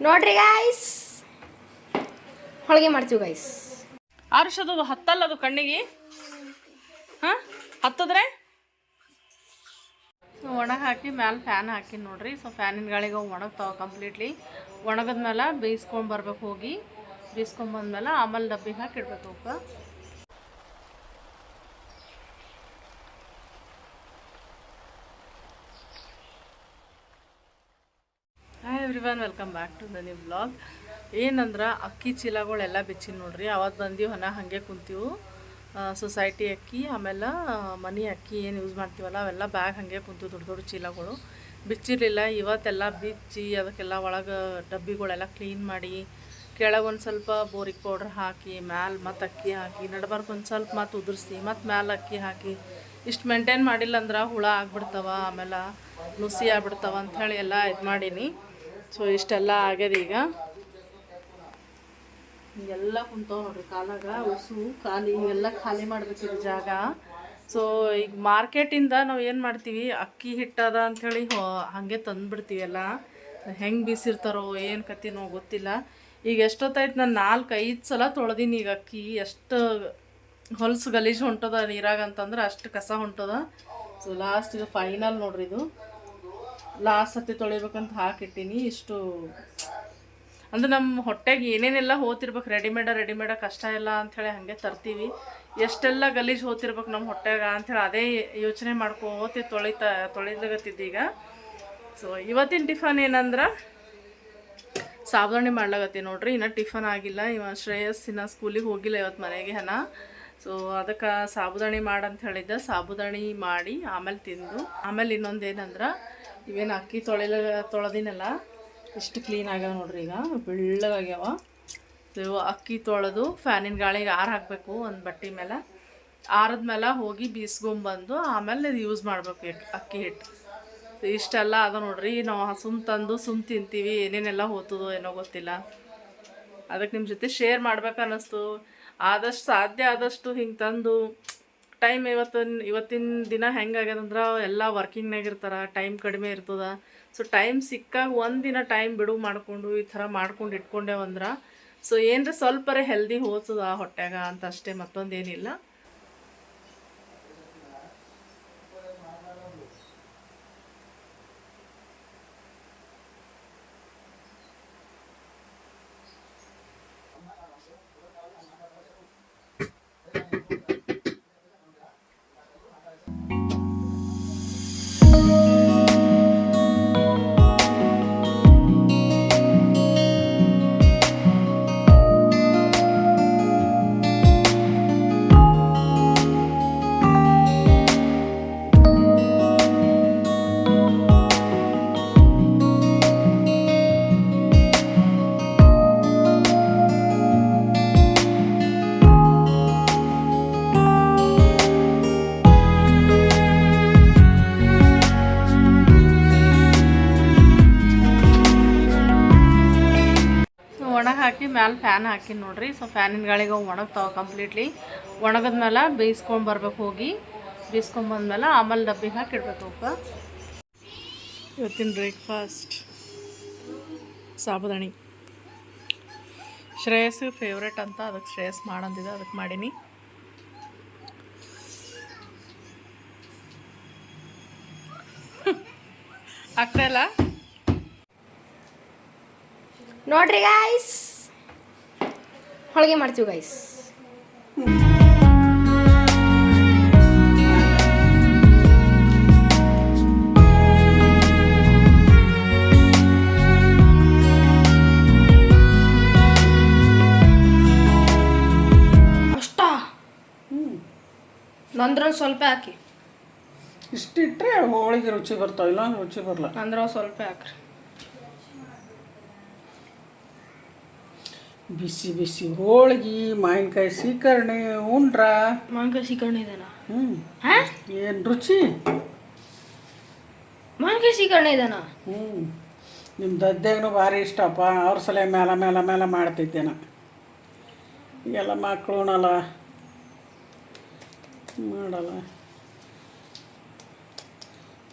ನೋಡ್ರಿ ಗಾಯ್ಸ್ ಹೋಳಿಗೆ ಮಾಡ್ತೀವಿ ಗಾಯ್ಸ್ ಆರುಷದದು ಹತ್ತಲ್ಲ ಅದು ಕಣ್ಣಿಗೆ? ಹಾಂ? ಹತ್ತದ್ರೆ? ಒಣಗಿ ಹಾಕಿ ಮ್ಯಾಲೆ ಫ್ಯಾನ್ ಹಾಕಿ ನೋಡ್ರಿ. ಸೊ ಫ್ಯಾನಿನ ಗಾಳಿಗೆ ಅವು ಒಣಗ್ತಾವ ಕಂಪ್ಲೀಟ್ಲಿ ಒಣಗದ್ಮೇಲೆ ಬೇಯಿಸ್ಕೊಂಡು ಬರ್ಬೇಕು ಹೋಗಿ. ಬೇಯಿಸ್ಕೊಂಬಂದ್ಮೇಲೆ ಆಮೇಲೆ ಡಬ್ಬಿಗೆ ಹಾಕಿ ಇಡ್ಬೇಕು ಅವಕ್ಕೆ. Everyone welcome back to the new blog ಏನಂದ್ರೆ, ಅಕ್ಕಿ ಚೀಲಗಳೆಲ್ಲ ಬಿಚ್ಚಿನ ನೋಡ್ರಿ. ಅವತ್ತು ಬಂದು ಹೊನ ಹಾಗೆ ಕುಂತೀವು. ಸೊಸೈಟಿ ಅಕ್ಕಿ, ಆಮೇಲೆ ಮನಿ ಅಕ್ಕಿ ಏನು ಯೂಸ್ ಮಾಡ್ತೀವಲ್ಲ, ಅವೆಲ್ಲ ಬ್ಯಾಗ್ ಹಾಗೆ ಕುಂತು ದೊಡ್ಡ ದೊಡ್ಡ ಚೀಲಗಳು. ಬಿಚ್ಚಿರಲಿಲ್ಲ, ಇವತ್ತೆಲ್ಲ ಬಿಚ್ಚಿ ಅದಕ್ಕೆಲ್ಲ ಒಳಗೆ ಡಬ್ಬಿಗಳೆಲ್ಲ ಕ್ಲೀನ್ ಮಾಡಿ, ಕೆಳಗೆ ಒಂದು ಸ್ವಲ್ಪ ಬೋರಿಕ್ ಪೌಡ್ರ್ ಹಾಕಿ, ಮ್ಯಾಲೆ ಮತ್ತು ಅಕ್ಕಿ ಹಾಕಿ, ನಡ್ಬರ್ಕ್ ಒಂದು ಸ್ವಲ್ಪ ಮತ್ತು ಉದುರಿಸಿ, ಮತ್ತು ಮ್ಯಾಲ ಅಕ್ಕಿ ಹಾಕಿ, ಇಷ್ಟು ಮೇಂಟೈನ್ ಮಾಡಿಲ್ಲ ಅಂದ್ರೆ ಹುಳ ಆಗ್ಬಿಡ್ತಾವ, ಆಮೇಲೆ ನುಸಿ ಆಗ್ಬಿಡ್ತಾವ ಅಂಥೇಳಿ ಎಲ್ಲ ಇದು ಮಾಡೀನಿ. ಸೊ, ಇಷ್ಟೆಲ್ಲ ಆಗ್ಯದ ಈಗ. ಎಲ್ಲ ಕುಂತಾವ ನೋಡ್ರಿ, ಕಾಲಾಗ ಉಸು, ಖಾಲಿ ಎಲ್ಲ ಖಾಲಿ ಮಾಡ್ಬೇಕಿದು ಜಾಗ. ಸೊ, ಈಗ ಮಾರ್ಕೆಟಿಂದ ನಾವು ಏನು ಮಾಡ್ತೀವಿ, ಅಕ್ಕಿ ಹಿಟ್ಟದ ಅಂಥೇಳಿ ಹಾಗೆ ತಂದುಬಿಡ್ತೀವಲ್ಲ. ಹೆಂಗೆ ಬೀಸಿರ್ತಾರೋ, ಏನು ಕತ್ತಿನೋ ಗೊತ್ತಿಲ್ಲ. ಈಗ ಎಷ್ಟೊತ್ತಾಯ್ತು ನಾನು ನಾಲ್ಕು, ಐದು ಸಲ ತೊಳೆದೀನಿ ಈಗ ಅಕ್ಕಿ. ಎಷ್ಟು ಹೊಲಸು ಗಲೀಜು ಹೊಂಟದ ನೀರಾಗ ಅಂತಂದ್ರೆ ಅಷ್ಟು ಕಸ ಹೊಂಟದ. ಸೊ ಲಾಸ್ಟ್ ಇದು ಫೈನಲ್ ನೋಡ್ರಿ ಇದು. ಲಾಸ್ಟ್ ಸತಿ ತೊಳಿಬೇಕಂತ ಹಾಕಿಟ್ಟಿನಿ. ಇಷ್ಟು ಅಂದ್ರೆ ನಮ್ಮ ಹೊಟ್ಟೆಗೆ ಏನೇನೆಲ್ಲ ಹೋತಿರ್ಬೇಕು ರೆಡಿಮೇಡ ರೆಡಿಮೇಡ ಕಷ್ಟ ಇಲ್ಲ ಅಂಥೇಳಿ ಹಾಗೆ ತರ್ತೀವಿ. ಎಷ್ಟೆಲ್ಲ ಗಲೀಜು ಹೋತಿರ್ಬೇಕು ನಮ್ಮ ಹೊಟ್ಟೆಗೆ ಅಂಥೇಳಿ ಅದೇ ಯೋಚನೆ ಮಾಡ್ಕೋತಿ ತೊಳಿತಾ ತೊಳಿದಾಗತ್ತಿದ್ದು ಈಗ ಸೊ ಇವತ್ತಿನ ಟಿಫನ್ ಏನಂದ್ರೆ? ಸಾಬುದಾಣಿ ಮಾಡ್ಲಾಗತ್ತಿ ನೋಡ್ರಿ. ಇನ್ನು ಟಿಫನ್ ಆಗಿಲ್ಲ. ಇವ ಶ್ರೇಯಸ್ ಇನ್ನು ಸ್ಕೂಲಿಗೆ ಹೋಗಿಲ್ಲ ಇವತ್ತು ಮನೆಗೆ ಹನ ಸೊ ಅದಕ್ಕೆ ಸಾಬುದಾಣಿ ಮಾಡಂತ ಹೇಳಿದ್ದೆ. ಸಾಬುದಾಣಿ ಮಾಡಿ ಆಮೇಲೆ ತಿಂದು. ಆಮೇಲೆ ಇನ್ನೊಂದು ಏನಂದ್ರೆ ಇವೇನು ಅಕ್ಕಿ ತೊಳೆಲ, ತೊಳೆದಿನಲ್ಲ ಎಷ್ಟು ಕ್ಲೀನ್ ಆಗ್ಯಾವ ನೋಡ್ರಿ ಈಗ, ಬೆಳ್ಳಗಾಗ್ಯಾವ. ಇವು ಅಕ್ಕಿ ತೊಳೆದು ಫ್ಯಾನಿನ ಗಾಳಿಗೆ ಆರು ಹಾಕಬೇಕು ಒಂದು ಬಟ್ಟೆ ಮೇಲೆ. ಆರದ್ಮೇಲೆ ಹೋಗಿ ಬೀಸ್ಕೊಂಬಂದು ಆಮೇಲೆ ಯೂಸ್ ಮಾಡಬೇಕು ಅಕ್ಕಿ ಹಿಟ್ಟು ಇಷ್ಟೆಲ್ಲ ಅದ ನೋಡ್ರಿ, ನಾವು ಸುಮ್ ತಂದು ಸುಮ್ ತಿಂತೀವಿ, ಏನೇನೆಲ್ಲ ಹೋತದೋ ಏನೋ ಗೊತ್ತಿಲ್ಲ. ಅದಕ್ಕೆ ನಿಮ್ಮ ಜೊತೆ ಶೇರ್ ಮಾಡ್ಬೇಕು ಅನ್ನಿಸ್ತು ಆದಷ್ಟು ಸಾಧ್ಯ ಆದಷ್ಟು ಹಿಂಗೆ ತಂದು ಟೈಮ್ ಇವತ್ತಿನ ಇವತ್ತಿನ ದಿನ ಹೆಂಗಾಗ್ಯದಂದ್ರೆ ಎಲ್ಲ ವರ್ಕಿಂಗ್ನಾಗ ಇರ್ತಾರೆ ಟೈಮ್ ಕಡಿಮೆ ಇರ್ತದ. ಸೊ ಟೈಮ್ ಸಿಕ್ಕಾಗ ಒಂದಿನ ಟೈಮ್ ಬಿಡುವು ಮಾಡಿಕೊಂಡು ಈ ಥರ ಮಾಡ್ಕೊಂಡು ಇಟ್ಕೊಂಡೇವಂದ್ರೆ ಸೊ ಏನರ ಸ್ವಲ್ಪರೇ ಹೆಲ್ದಿ ಹೋಗ್ತದ ಹೊಟ್ಟೆಗ ಅಂತ ಅಷ್ಟೇ ಮತ್ತೊಂದೇನಿಲ್ಲ ಮ್ಯಾಲೆ ಫ್ಯಾನ್ ಹಾಕಿ ನೋಡ್ರಿ. ಸೊ ಫ್ಯಾನಿನ ಗಾಳಿಗೆ ಒಣಗ್ತಾವ ಕಂಪ್ಲೀಟ್ಲಿ ಒಣಗದ್ಮೇಲೆ ಬೇಯಿಸ್ಕೊಂಡು ಬರ್ಬೇಕು ಹೋಗಿ. ಬೇಯಿಸ್ಕೊಂಬಂದ್ಮೇಲೆ ಆಮೇಲೆ ಡಬ್ಬಿಗೆ ಹಾಕಿ ಇಡ್ಬೇಕು ಇವತ್ತಿನ ಬ್ರೇಕ್ಫಾಸ್ಟ್ ಸಾಬುದಾಣಿ. ಶ್ರೇಯಸ್ ಫೇವ್ರೇಟ್ ಅಂತ ಅದಕ್ಕೆ ಶ್ರೇಯಸ್ ಮಾಡಂದಿದೆ ಅದಕ್ಕೆ ಮಾಡೀನಿ. ಆಗ್ತಾಯಿಲ್ಲ ನೋಡ್ರಿ ಗಾಯ್ಸ್ ಹೋಳಿಗೆ ಮಾಡ್ತೀವಿ ಗೈಸ್ ಅಷ್ಟ? ನಂದ್ರಲ್ಲಿ ಸ್ವಲ್ಪ ಹಾಕಿ. ಇಷ್ಟಿಟ್ರೆ ಹೋಳಿಗೆ ರುಚಿ ಬರ್ತಾವ ಇಲ್ಲ ರುಚಿ ಬರಲ್ಲ. ಅಂದ್ರೆ ಸ್ವಲ್ಪ ಹಾಕ್ರಿ. ಬಿಸಿ ಬಿಸಿ ಹೋಳಿಗೆ ಮಾವಿನಕಾಯಿ ಸೀಕರ್ಣಿ ಉಂಡ್ರ. ಮಾವಿನಕಾಯಿ ಸೀಕರಣೆ ಇದೆನಾ? ಹ್ಞೂ ಏನು ರುಚಿ? ಮಾವಿನಕಾಯಿ ಸೀಕರಣೆ ಇದೆನಾ? ಹ್ಞೂ ನಿಮ್ಮ ದದ್ದೆಗೂ ಭಾರಿ ಇಷ್ಟಪ್ಪ. ಅವ್ರ ಸಲ ಮೇಲ ಮೇಲ ಮೇಲ ಮಾಡ್ತಿದ್ದೇನ. ಈಗೆಲ್ಲ ಮಕ್ಕಳು ಉಣಲ್ಲ ಮಾಡಲ್ಲ.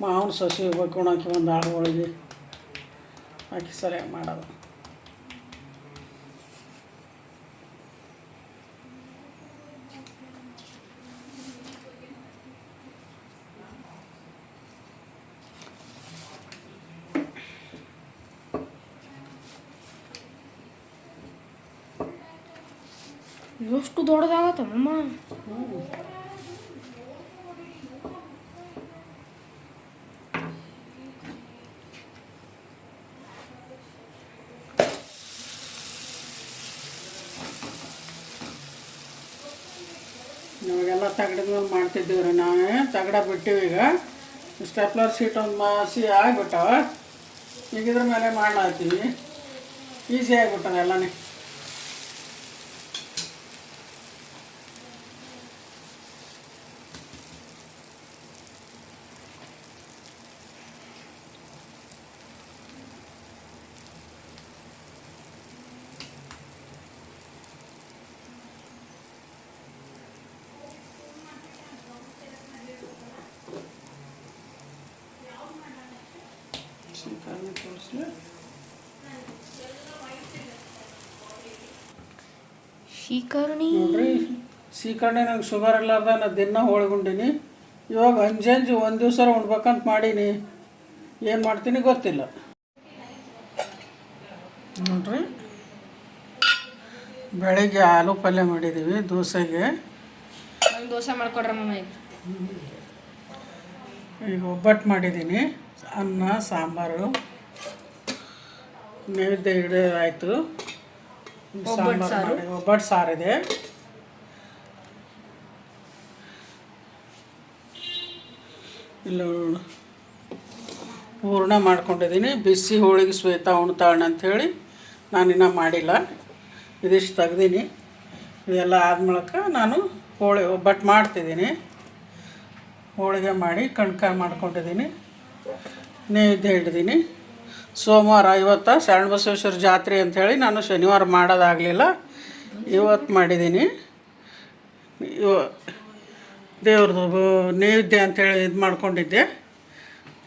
ಮಾವನ ಸಸಿ ಹೋಗ್ಬೇಕು ಉಣಕ್ಕೆ ಒಂದು ಆಳು ಹೋಳಿಗೆ. ಹಾಕಿ ಸರಿಯಾಗಿ ಮಾಡೋದು ಎಷ್ಟು ದೊಡ್ಡದಾಗತ್ತಮ್ಮ ನಮಗೆಲ್ಲ ತಗಡಿದ ಮೇಲೆ ಮಾಡ್ತಿದ್ದೀವಿ ರೀ ನಾವೇ ತಗಡ ಬಿಟ್ಟಿವಿ ಈಗ ಸ್ಟೆಪ್ಲರ್ ಸೀಟ್ ಒಂದು ಮಾಸಿ ಆಗಿಬಿಟ್ಟವ ಈಗ ಇದ್ರ ಮೇಲೆ ಮಾಡ್ಲಾತೀವಿ ಈಸಿ ಆಗಿಬಿಟ್ಟವ ಎಲ್ಲನೇ ಶೀಕರ್ಣಿ ನೋಡ್ರಿ ಸೀಕರ್ಣಿ ನಂಗೆ ಶುಗರ್ ಇಲ್ಲಾರ್ದ ನಾ ದಿನ ಹೋಳ್ಗುಂಡೀನಿ. ಇವಾಗ ಅಂಜಂಜು ಒಂದು ದಿವಸ ಉಣ್ಬೇಕಂತ ಮಾಡೀನಿ. ಏನು ಮಾಡ್ತೀನಿ ಗೊತ್ತಿಲ್ಲ. ನೋಡ್ರಿ ಬೆಳಿಗ್ಗೆ ಆಲೂ ಪಲ್ಯ ಮಾಡಿದ್ದೀವಿ ದೋಸೆಗೆ. ದೋಸೆ ಮಾಡ್ಕೊಡ್ರಿ ಮಮ್ಮ ಈಗ. ಈಗ ಒಬ್ಬಟ್ಟು ಮಾಡಿದ್ದೀನಿ ಅನ್ನ ಸಾಂಬಾರು. ನೈವೇದ್ಯ ಹಿಡಿದಾಯಿತು. ಸಾಂಬಾರು ಒಬ್ಬಟ್ಟು ಸಾರಿದೆ. ಇಲ್ಲ ಹೂರ್ಣ ಮಾಡ್ಕೊಂಡಿದ್ದೀನಿ. ಬಿಸಿ ಹೋಳಿಗೆ ಶ್ವೇತಾ ಉಣ್ತಾಳೆ ಅಂಥೇಳಿ ನಾನಿನ್ನ ಮಾಡಿಲ್ಲ. ಇದಿಷ್ಟು ತೆಗ್ದೀನಿ. ಇದೆಲ್ಲ ಆದ್ಮೇಳಕ್ಕೆ ನಾನು ಹೋಳಿ ಒಬ್ಬಟ್ಟು ಮಾಡ್ತಿದ್ದೀನಿ. ಹೋಳಿಗೆ ಮಾಡಿ ಕಣ್ಕ ಮಾಡ್ಕೊಂಡಿದ್ದೀನಿ. ನೈವೇದ್ಯ ಹಿಡ್ದೀನಿ ಸೋಮವಾರ ಇವತ್ತು ಶರಣ ಬಸವೇಶ್ವರ ಜಾತ್ರೆ ಅಂಥೇಳಿ ನಾನು ಶನಿವಾರ ಮಾಡೋದಾಗಲಿಲ್ಲ. ಇವತ್ತು ಮಾಡಿದ್ದೀನಿ ಇವ ದೇವ್ರದ್ದು ನೈವೇದ್ಯ ಅಂಥೇಳಿ ಇದು ಮಾಡ್ಕೊಂಡಿದ್ದೆ.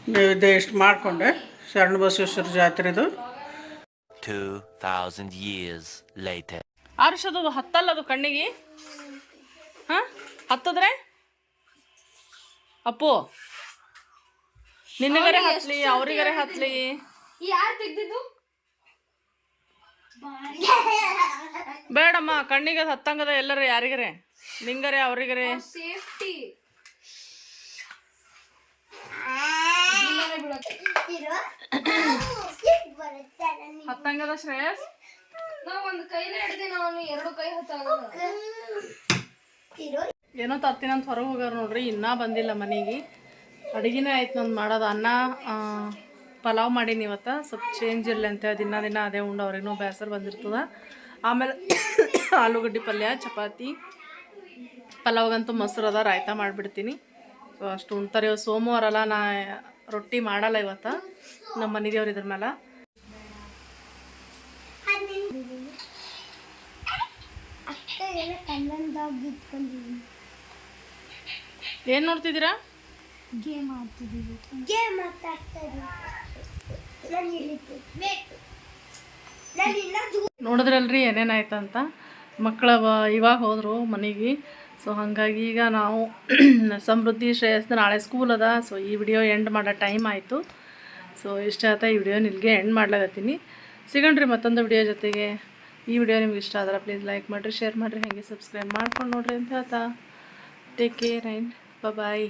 ನೈವೇದ್ಯ ಇಷ್ಟು ಮಾಡಿಕೊಂಡೆ. ಶರಣ ಬಸವೇಶ್ವರ ಜಾತ್ರೆದು 2,000 years later. ಆರುಷದು ಹತ್ತಲ್ಲ ಅದು ಕಣ್ಣಿಗೆ? ಹಾ? ಹತ್ತದ್ರೆ? ಅಪ್ಪು. ನಿನಗರೆ ಹತ್ಲಿ ಅವ್ರಿಗರೆ ಹತ್ಲಿ. ಯಾರು ತೆಗ್ದಿದ್ದು? ಬೇಡಮ್ಮ ಕಣ್ಣಿಗೆ ಹತ್ತಂಗದ ಎಲ್ಲರ ಯಾರಿಗರೆ? ನಿಂಗರೆ ಅವ್ರಿಗರೆ? ಸೇಫ್ಟಿ. ಹತ್ತಂಗದ ಶ್ರೇಯಸ್? ನಾ ಒಂದು ಕೈಲೇ ಎರಡು ಕೈ ಏನೋ ತತ್ತಿನಂತ ಹೊರಗೆ ಹೋಗ್ಯಾರ ನೋಡ್ರಿ ಇನ್ನೂ ಬಂದಿಲ್ಲ ಮನೆಗೆ. ಅಡುಗೆನೇ ಆಯ್ತು ನಾನು ಮಾಡೋದು. ಅನ್ನ ಪಲಾವ್ ಮಾಡೀನಿ ಇವತ್ತು. ಸ್ವಲ್ಪ ಚೇಂಜ್ ಇರಲಿ ಅಂತೇಳಿ ದಿನ ದಿನ ಅದೇ ಉಂಡು ಅವ್ರಿಗೂ ಬೇಸರ ಬಂದಿರ್ತದೆ. ಆಮೇಲೆ ಆಲೂಗಡ್ಡೆ ಪಲ್ಯ ಚಪಾತಿ ಪಲಾವ್ಗಂತೂ ಮೊಸರು ಅದ ರಾಯ್ತ ಮಾಡಿಬಿಡ್ತೀನಿ. ಸೊ ಅಷ್ಟು ಉಣ್ತಾರೆ. ಇವತ್ತು ಸೋಮವಾರ ಅಲ್ಲ ನಾ ರೊಟ್ಟಿ ಮಾಡಲ್ಲ ಇವತ್ತು. ನಮ್ಮ ಮನೆದೇವ್ರು ಇದ್ರ ಮೇಲೆ ಏನು ನೋಡ್ತಿದ್ದೀರಾ? ಗೇಮ್ ಆಡ್ತಿದ್ದೀವಿ ಗೇಮ್ ಆಡ್ತಾ ನೋಡಿದ್ರಲ್ರಿ ಏನೇನಾಯ್ತು ಅಂತ ಮಕ್ಕಳ ಇವಾಗ ಹೋದರು ಮನೆಗೆ. ಸೊ ಹಾಗಾಗಿ ಈಗ ನಾವು ಸಮೃದ್ಧಿ ಶ್ರೇಯಸ್ನ ನಾಳೆ ಸ್ಕೂಲ್ ಅದ. ಸೊ ಈ ವಿಡಿಯೋ ಎಂಡ್ ಮಾಡೋ ಟೈಮ್ ಆಯಿತು. ಸೊ ಇಷ್ಟ ಆಯ್ತಾ? ಈ ವಿಡಿಯೋ ನಿಲ್ಗೆ ಎಂಡ್ ಮಾಡ್ಲಾಗತ್ತೀನಿ ಸಿಗಣ್ರಿ ಮತ್ತೊಂದು ವಿಡಿಯೋ ಜೊತೆಗೆ. ಈ ವಿಡಿಯೋ ನಿಮ್ಗೆ ಇಷ್ಟ ಆದ್ರೆ ಪ್ಲೀಸ್ ಲೈಕ್ ಮಾಡಿರಿ ಶೇರ್ ಮಾಡಿರಿ. ಹಾಗೆ ಸಬ್ಸ್ಕ್ರೈಬ್ ಮಾಡ್ಕೊಂಡು ನೋಡ್ರಿ ಅಂತ ಹೇಳ್ತಾ. Take care and bye